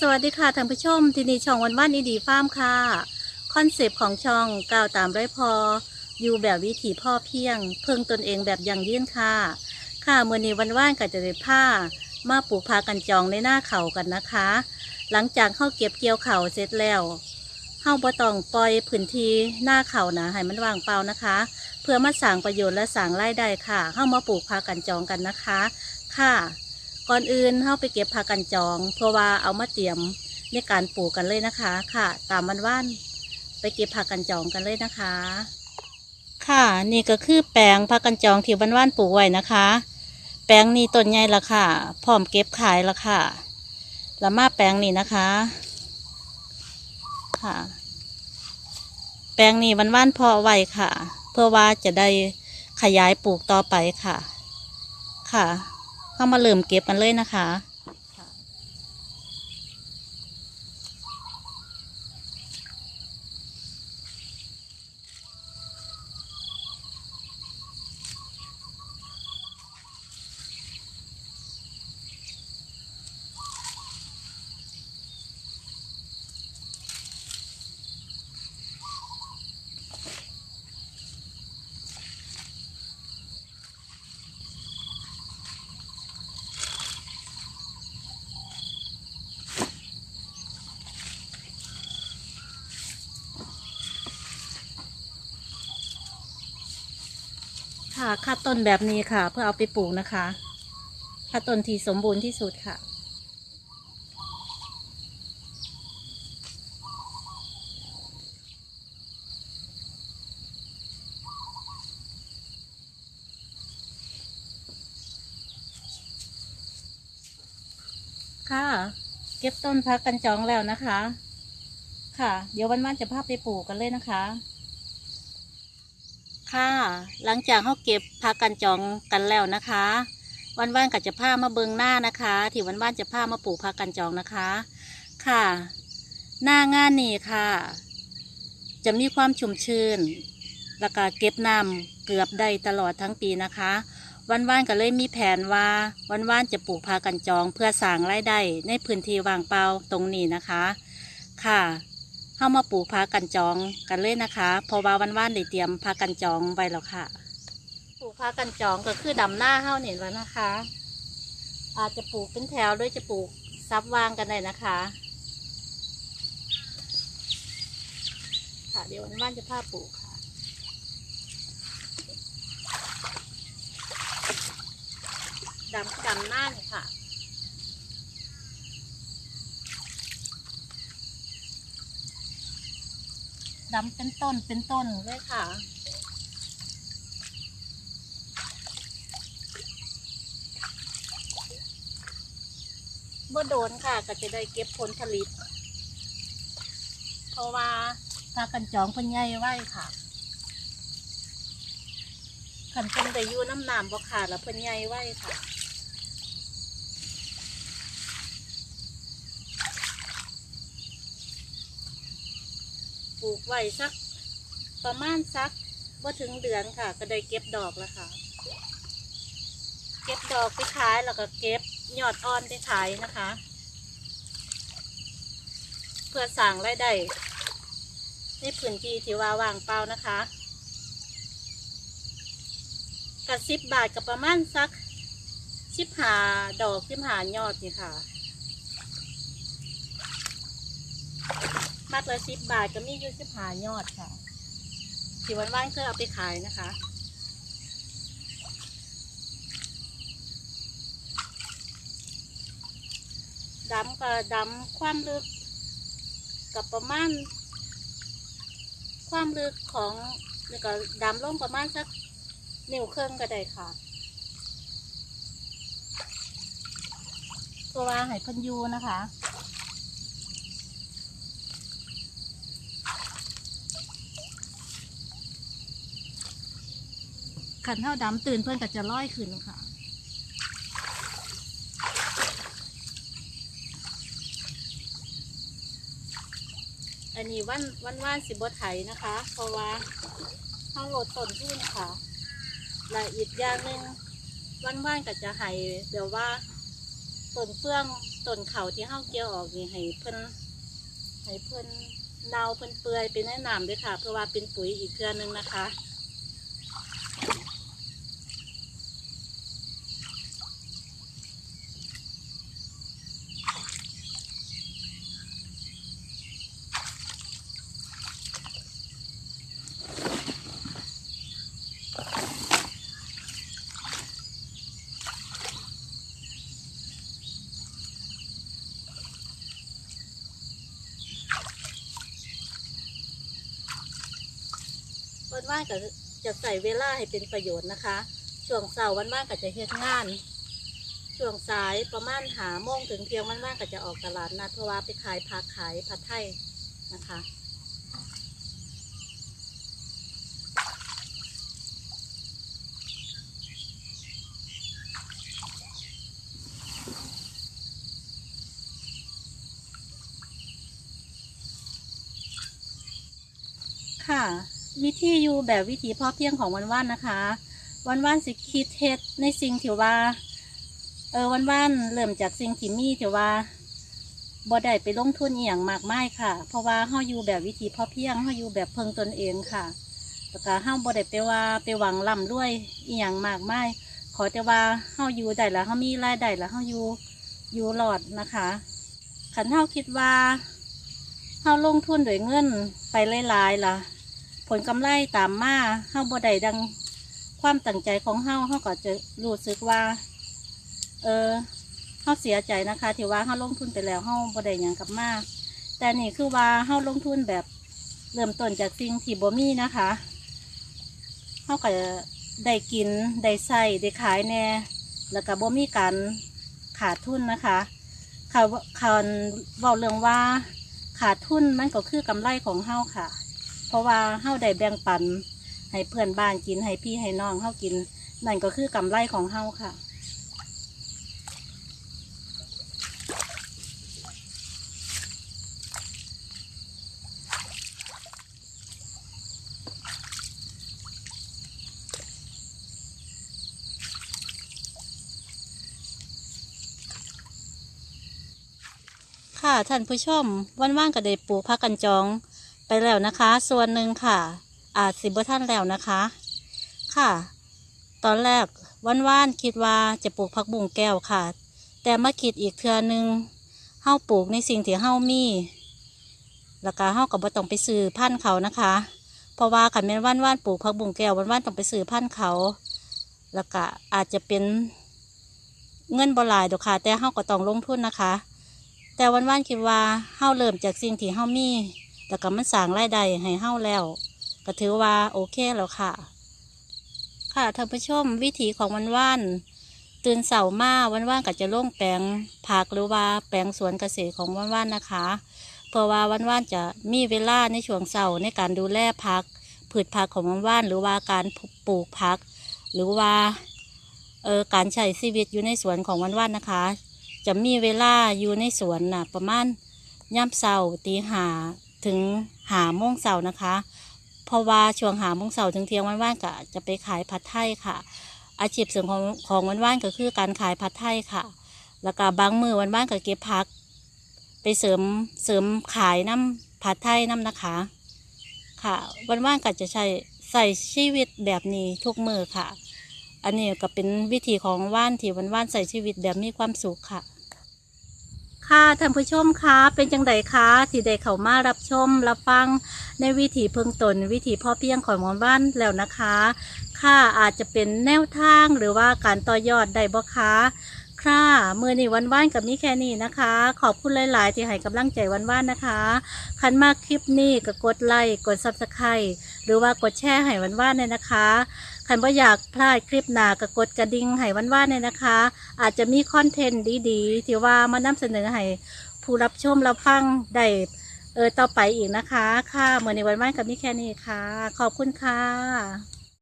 สวัสดีค่ะท่านผู้ชม ที่นี่ช่องวันว่านอีดีฟาร์มค่ะ คอนเซปต์ของช่องก้าวตามไร้พอ อยู่แบบวิถีพ่อเพียง เพิ่งตนเองแบบยังยื่นค่ะ ค่ะเมื่อนี้วันว่านก็จะได้ผ้า มาปลูกพากันจองในหน้าเขากันนะคะ หลังจากเข้าเก็บเกี่ยวเขาเสร็จแล้วเข้าบ่ต้องปล่อยพื้นที่หน้าเขานะให้มันว่างเปล่านะคะ เพื่อมาสั่งประโยชน์และสั่งรายได้ค่ะเข้ามาปลูกพากันจองกันนะคะ ค่ะ ก่อนอื่นเข้าไปเก็บผักกันจอง เพราะว่าเอามาเตรียมในการปลูกกันเลยนะคะ ค่ะ ตามวันว่านไปเก็บผักกันจองกันเลยนะคะ ค่ะนี่ก็คือแปลงผักกันจองที่วันว่านปลูกไว้นะคะ แปลงนี้ต้นใหญ่ละค่ะ พร้อมเก็บขายละค่ะแล้วมาแปลงนี้นะคะ ค่ะ แปลงนี้วันว่านพาะไว้ค่ะ เพื่อว่าจะได้ขยายปลูกต่อไปค่ะ ค่ะ เข้ามาเริ่มเก็บกันเลยนะคะ ค่ะคัดต้นแบบนี้ค่ะ เพื่อเอาไปปลูกนะคะคัดต้นที่สมบูรณ์ที่สุดค่ะ ค่ะ เก็บต้นพักกันจองแล้วนะคะ ค่ะ เดี๋ยววันวันๆจะพาไปปลูกกันเลยนะคะ ค่ะ หลังจากเขาเก็บพักกันจองกันแล้วนะคะ วันว่านก็จะพามาเบิงหน้านะคะ ที่วันว่านจะพามาปลูกพักกันจองนะคะ ค่ะ หน้างานนี่ค่ะ จะมีความชุ่มชื้นแล้วก็เก็บน้ำเกือบได้ตลอดทั้งปีนะคะ วันว่านก็เลยมีแผนว่าวันว่านจะปลูกพากันจองเพื่อสร้างรายได้ในพื้นที่ว่างเปล่าตรงนี้นะคะ ค่ะ เข้ามาปลูกพากันจองกันเลยนะคะเพราะว่าวันว่านได้เตรียมพากันจองไว้แล้วค่ะ ปลูกพากันจองก็คือดำหน้าเฮ้าเนี่ยแล้วนะคะ อาจจะปลูกเป็นแถวด้วยจะปลูกซับวางกันได้นะคะ ค่ะเดี๋ยววันว่านจะพาปลูกค่ะดำดำหน้าเนี่ยค่ะ ดำเป็นต้นเป็นต้นเลยค่ะบ่โดนค่ะ ก็จะได้เก็บผลผลิต เพราะว่าถ้ากันจองพิ่นใหญ่ไว้ค่ะขันเพิ่นได้อยู่น้ำหน้ำบ่ขาดแล้วเพิ่นใหญ่ไว้ค่ะ ปลูกไว้สัก ประมาณสักว่าถึงเดือนค่ะ ก็ได้เก็บดอกแล้วค่ะ เก็บดอกไปขายแล้วก็เก็บยอดอ่อนไปขายนะคะ เพื่อสั่งรายได้ในพื้นที่ที่ว่าว่างเปล่านะคะกับสิบบาทกับประมาณสักสิบหาดอกสิบหายอดนี่ค่ะ มัดละสิบบาทก็มีอยู่สิบหายอดค่ะที่วันว่านๆเคยเอาไปขายนะคะดำก็ดำความลึกกับประมาณ ความลึกของนี่ก็ดำลงประมาณสักนิ้วเครื่องก็ได้ค่ะตัวว่าห้เพันยูนะคะ ขันเท่าดำตื่นเพื่อนก็จะลอยขึ้นค่ะ อันนี้วันวันว่านสิบไถนะคะ เพราะว่าเข้าโหลดต้นทุนค่ะและอีกอย่างหนึ่งวันว่านก็จะให้เดี๋ยวว่าต้นเฟื่องต้นเขาที่เฮาเกี่ยวออกนี่ให้เพิ่นให้เพิ่นเนาเพิ่นเปื่อยเป็นแนะนำด้วยค่ะ เพื่อว่าเป็นปุ๋ยอีกเครือหนึงนะคะ วันว่างก็จะใส่เวลาให้เป็นประโยชน์นะคะ ช่วงเสาร์วันว่างก็จะเฮ็ดงาน ช่วงสายประมาณหาโมงถึงเที่ยงวันว่างก็จะออกตลาดนัดเพราะว่าไปขายผักขายผัดไทยนะคะค่ะ วิธีอยู่แบบวิถีพ่อเพียงของวันว่านนะคะ วันว่านสิคิดเฮ็ดในสิ่งที่ว่า เออวันว่านเริ่มจากสิ่งที่มีที่ว่าบ่ได้ไปลงทุนอีหยังมากมายค่ะ เพราะว่าเฮาอยู่แบบวิถีพ่อเพียงเฮาอยู่แบบเพิงตนเองค่ะแล้วก็เฮาบ่ได้ไปว่าไปหวังร่ำรวยอีหยังมากมายขอแต่ว่าเฮาอยู่ได้แล้วเฮามีรายได้แล้วเฮาอยู่อยู่รอดนะคะคันเฮาคิดว่าเฮาลงทุนด้วยเงินไปหลายๆล่ะ ผลกำไรตามมาเฮาบ่ได้ดังความตั้งใจของเฮาเฮาก็จะรู้สึกว่า เออเฮาเสียใจนะคะที่ว่าเฮาลงทุนไปแล้วเฮาบ่ได้หยังกลับมาแต่นี่คือว่าเฮาลงทุนแบบเริ่มต้นจากสิ่งที่บ่มีนะคะเฮาก็ได้กินได้ใส่ได้ขายแน่แล้วก็บ่มีการขาดทุนนะคะเขาเขาเว้าเรื่องว่าขาดทุนมันก็คือกำไรของเฮาค่ะ เพราะว่าเฮาได้แบ่งปัน ให้เพื่อนบ้านกินให้พี่ให้น้องเฮากิน นั่นก็คือกำไรของเฮาค่ะ ค่ะท่านผู้ชมวันว่างก็ได้ปลูกผักกันจอง แล้วนะคะ ส่วนหนึ่งค่ะ อาจสิบท่านแล้วนะคะ ค่ะ ตอนแรกวันว่านคิดว่าจะปลูกผักบุ้งแก้วค่ะ แต่มาคิดอีกเทือหนึงเฮาปลูกในสิ่งที่เฮามีแล้วก็เฮาก็บ่ต้องไปซื้อพันธุ์เขานะคะ เพราะว่าขันแม่นว่านว่านปลูกผักบุ้งแก้ววันว่านต้องไปซื้อพันธุ์เขา แล้วก็อาจจะเป็นเงินบ่หลายดอกค่ะ แต่เฮาก็ต้องลงทุนนะคะ แต่วันว่านคิดว่าเฮาเริ่มจากสิ่งที่เฮามี แล้วก็มันสร้างรายได้ให้เฮาแล้ว ก็ถือว่าโอเคแล้วค่ะ ค่ะท่านผู้ชมวิถีของวันว่านตื่นเสาร์มาวันว่านก็จะล่งแปลงผักหรือว่าแปลงสวนเกษตรของวันว่านนะคะ เพราะว่าวันว่านจะมีเวลาในช่วงเสาร์ในการดูแลผักพืชผักของวันว่านหรือว่าการปลูกผัก หรือว่าเออการใช้ชีวิตอยู่ในสวนของวันว่านนะคะ จะมีเวลาอยู่ในสวนน่ะประมาณย่ำเสาร์ตีหา ถึงหาโมงเสานะคะ เพราะว่าช่วงหาโมงเสาถึงเที่ยงวันว่านก็จะไปขายผัดไทยค่ะ อาชีพเสริมของของวันว่านก็คือการขายผัดไทยค่ะ แล้วก็บางมือวันว่านก็เก็บผัก ไปเสริมเสริมขายน้ำผัดไทยน้ำนะคะ ค่ะวันว่านก็จะใช้ใส่ชีวิตแบบนี้ทุกมือค่ะ อันนี้ก็เป็นวิธีของว่านที่วันว่านใส่ชีวิตแบบมีความสุขค่ะ ค่ะท่านผู้ชมคะเป็นจังไดคะที่ได้เข้ามารับชม รับฟังในวิถีเพิงตน วิถีพ่อเพียงของหมอนบ้านแล้วนะคะ ค่ะอาจจะเป็นแนวทางหรือว่าการต่อยอดได้บ่คะ ค่ะ มือนี้วันว่านกับนี้แค่นี้นะคะ ขอบคุณหลาย ๆ ที่ให้กำลังใจวันว่านนะคะคันมากคลิปนี้ก็กดไลค์กดซับสไครต์หรือว่ากดแชร์ให้วันว่านเลยนะคะคันว่าอยากพลาดคลิปหนาก็กดกระดิ่งให้วันว่านเลยนะคะ อาจจะมีคอนเทนต์ดี ๆ ที่ว่ามานำเสนอให้ผู้รับชมรับฟังได้เออต่อไปอีกนะคะ ค่ะเมื่อในวันว่านกับนี้แค่นี้ค่ะ ขอบคุณค่ะ